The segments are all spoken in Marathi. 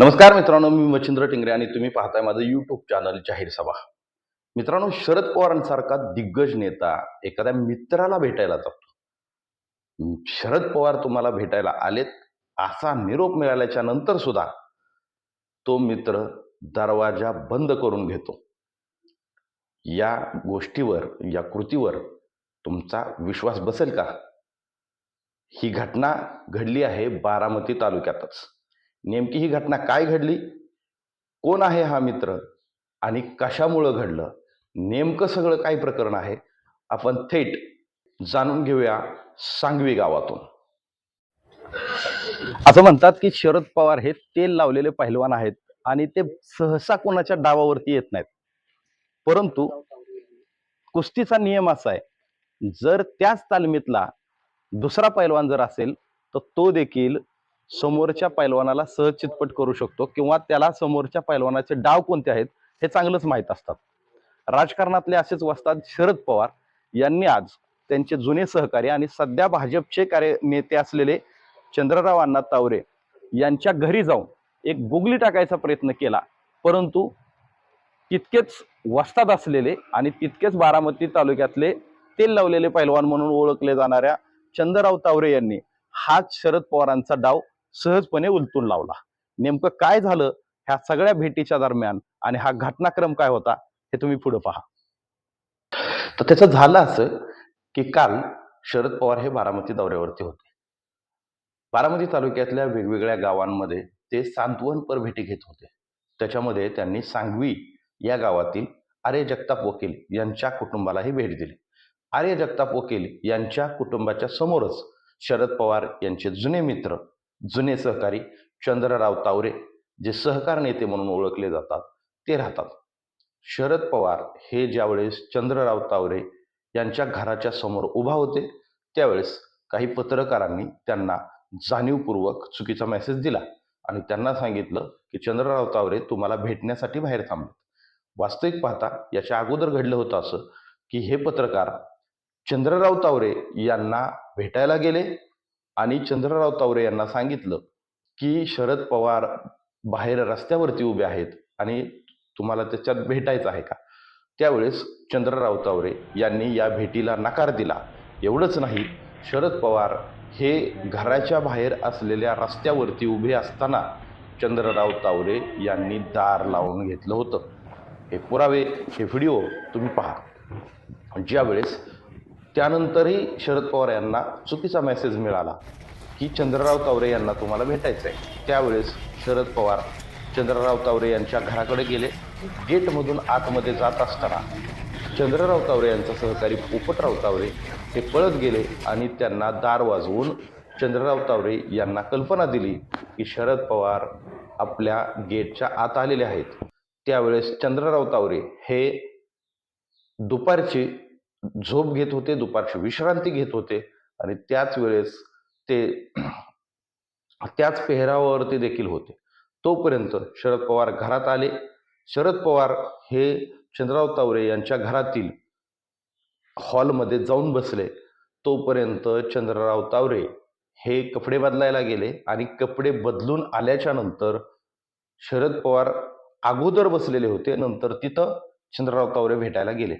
नमस्कार मित्रांनो मी मच्छिंद्र टिंगरे आणि तुम्ही पाहताय माझं युट्यूब चॅनल जाहीर सभा. मित्रांनो शरद पवारांसारखा दिग्गज नेता एखाद्या मित्राला भेटायला जातो. शरद पवार तुम्हाला भेटायला आलेत असा निरोप मिळाल्याच्या नंतर सुद्धा तो मित्र दरवाजा बंद करून घेतो. या गोष्टीवर या कृतीवर तुमचा विश्वास बसेल का? ही घटना घडली आहे बारामती तालुक्यातच. नेमकी ही घटना काय घडली? कोण आहे हा मित्र? आणि कशामुळं घडलं? नेमकं सगळं काय प्रकरण आहे? आपण थेट जाणून घेऊया सांगवी गावातून. असं म्हणतात की शरद पवार हे तेल लावलेले पहिलवान आहेत आणि ते सहसा कोणाच्या डावावरती येत नाहीत. परंतु कुस्तीचा नियम असा आहे जर त्याच तालमीतला दुसरा पैलवान जर असेल तर तो देखील समोरच्या पैलवानाला सहज चितपट करू शकतो किंवा त्याला समोरच्या पैलवानाचे डाव कोणते आहेत हे चांगलंच माहीत असतात. राजकारणातले असेच वसतात शरद पवार यांनी आज त्यांचे जुने सहकारी आणि सध्या भाजपचे कार्य नेते असलेले चंद्रराव अण्णा तावरे यांच्या घरी जाऊन एक बुगली टाकायचा प्रयत्न केला. परंतु तितकेच वस्तात असलेले आणि तितकेच बारामती तालुक्यातले तेल लावलेले पैलवान म्हणून ओळखले जाणाऱ्या चंद्रराव तावरे यांनी हाच शरद पवारांचा डाव सहजपणे उलटून लावला. नेमकं काय झालं? ह्या सगळ्या भेटीच्या दरम्यान आणि हा घटनाक्रम काय होता? हे तुम्ही पुढे पहा. तर त्याचं झालं असं की काल शरद पवार हे बारामती दौऱ्यावरती होते. बारामती तालुक्यातल्या वेगवेगळ्या गावांमध्ये ते सांत्वनपर भेटी घेत होते. त्याच्यामध्ये त्यांनी सांगवी या गावातील आर्य जगताप वकील यांच्या कुटुंबालाही भेट दिली. आर्य जगताप वकील यांच्या कुटुंबाच्या समोरच शरद पवार यांचे जुने मित्र जुने सहकारी चंद्रराव तावरे जे सहकार नेते म्हणून ओळखले जातात ते राहतात. शरद पवार हे ज्यावेळेस चंद्रराव तावरे यांच्या घराच्या समोर उभा होते त्यावेळेस काही पत्रकारांनी त्यांना जाणीवपूर्वक चुकीचा मेसेज दिला आणि त्यांना सांगितलं की चंद्रराव तावरे तुम्हाला भेटण्यासाठी बाहेर थांबले वास्तविक पाहता याच्या अगोदर घडलं होतं असं की हे पत्रकार चंद्रराव तावरे यांना भेटायला गेले आणि चंद्रराव तावरे यांना सांगितलं की शरद पवार बाहेर रस्त्यावरती उभे आहेत आणि तुम्हाला त्याच्यात भेटायचं आहे का? त्यावेळेस चंद्रराव तावरे यांनी या भेटीला नकार दिला. एवढंच नाही शरद पवार हे घराच्या बाहेर असलेल्या रस्त्यावरती उभे असताना चंद्रराव तावरे यांनी दार लावून घेतलं होतं. हे पुरावे हे व्हिडिओ तुम्ही पहा. ज्यावेळेस त्यानंतरही शरद पवार यांना चुकीचा मेसेज मिळाला की चंद्रराव तावरे यांना तुम्हाला भेटायचं आहे त्यावेळेस शरद पवार चंद्रराव तावरे यांच्या घराकडे गेले. गेटमधून आतमध्ये जात असताना चंद्रराव तावरे यांचा सहकारी पोपटराव तावरे हे पळत गेले आणि त्यांना दार वाजवून चंद्रराव तावरे यांना कल्पना दिली की शरद पवार आपल्या गेटच्या आत आलेले आहेत. त्यावेळेस चंद्रराव तावरे हे दुपारची झोप घेत होते दुपारची विश्रांती घेत होते आणि त्याच वेळेस ते त्याच पेहरावावरती देखील होते. तोपर्यंत शरद पवार घरात आले. शरद पवार हे चंद्रराव तावरे यांच्या घरातील हॉलमध्ये जाऊन बसले. तोपर्यंत चंद्रराव तावरे हे कपडे बदलायला गेले आणि कपडे बदलून आल्याच्यानंतर शरद पवार अगोदर बसलेले होते. नंतर तिथं चंद्रराव तावरे भेटायला गेले.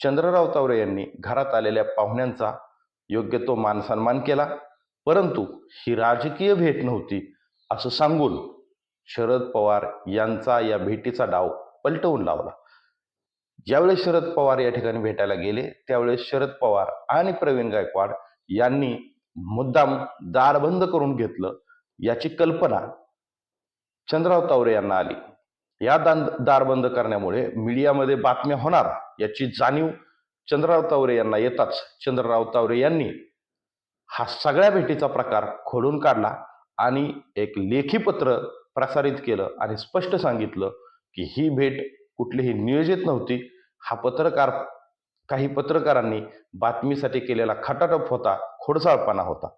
चंद्रराव तावरे यांनी घरात आलेल्या पाहुण्यांचा योग्य तो मान सन्मान केला. परंतु ही राजकीय भेट नव्हती असं सांगून शरद पवार यांचा या भेटीचा डाव पलटवून लावला. ज्यावेळेस शरद पवार या ठिकाणी भेटायला गेले त्यावेळेस शरद पवार आणि प्रवीण गायकवाड यांनी मुद्दाम दारबंद करून घेतलं याची कल्पना चंद्रराव तावरे यांना आली. या दान दार बंद करण्यामुळे मीडियामध्ये बातम्या होणार याची जाणीव चंद्रराव तावरे यांना येताच. चंद्रराव तावरे यांनी हा सगळ्या भेटीचा प्रकार खोडून काढला आणि एक लेखी पत्र प्रसारित केलं आणि स्पष्ट सांगितलं की ही भेट कुठलीही नियोजित नव्हती. हा पत्रकार काही पत्रकारांनी बातमीसाठी केलेला खटाटप होता खोडसाळपणा होता.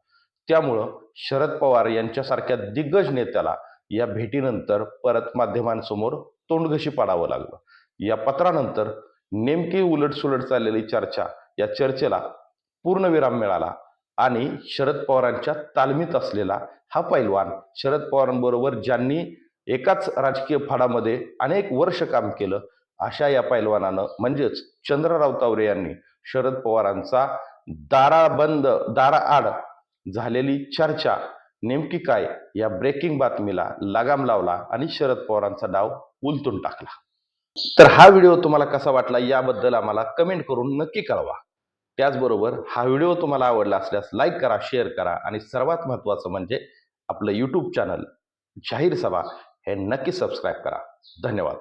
त्यामुळं शरद पवार यांच्यासारख्या दिग्गज नेत्याला या भेटीनंतर परत माध्यमांसमोर तोंडघशी पाडावं लागलं. या पत्रानंतर नेमकी उलटसुलट चाललेली चर्चा या चर्चेला पूर्णविराम मिळाला आणि शरद पवारांच्या तालमीत असलेला हा पैलवान शरद पवारांबरोबर ज्यांनी एकाच राजकीय फाडामध्ये अनेक वर्ष काम केलं अशा या पैलवानानं म्हणजेच चंद्रराव तावरे यांनी शरद पवारांचा दाराबंद दाराआड झालेली चर्चा नेमकी काय? या ब्रेकिंग बातमीला लगाम लावला आणि शरद पवारांचा डाव उलटून टाकला. तर हा व्हिडिओ तुम्हाला कसा वाटला याबद्दल आम्हाला कमेंट करून नक्की कळवा. त्याचबरोबर हा व्हिडिओ तुम्हाला आवडला असल्यास लाईक करा शेअर करा आणि सर्वात महत्त्वाचं म्हणजे आपलं यूट्यूब चॅनल जाहीर सभा हे नक्की सबस्क्राईब करा. धन्यवाद.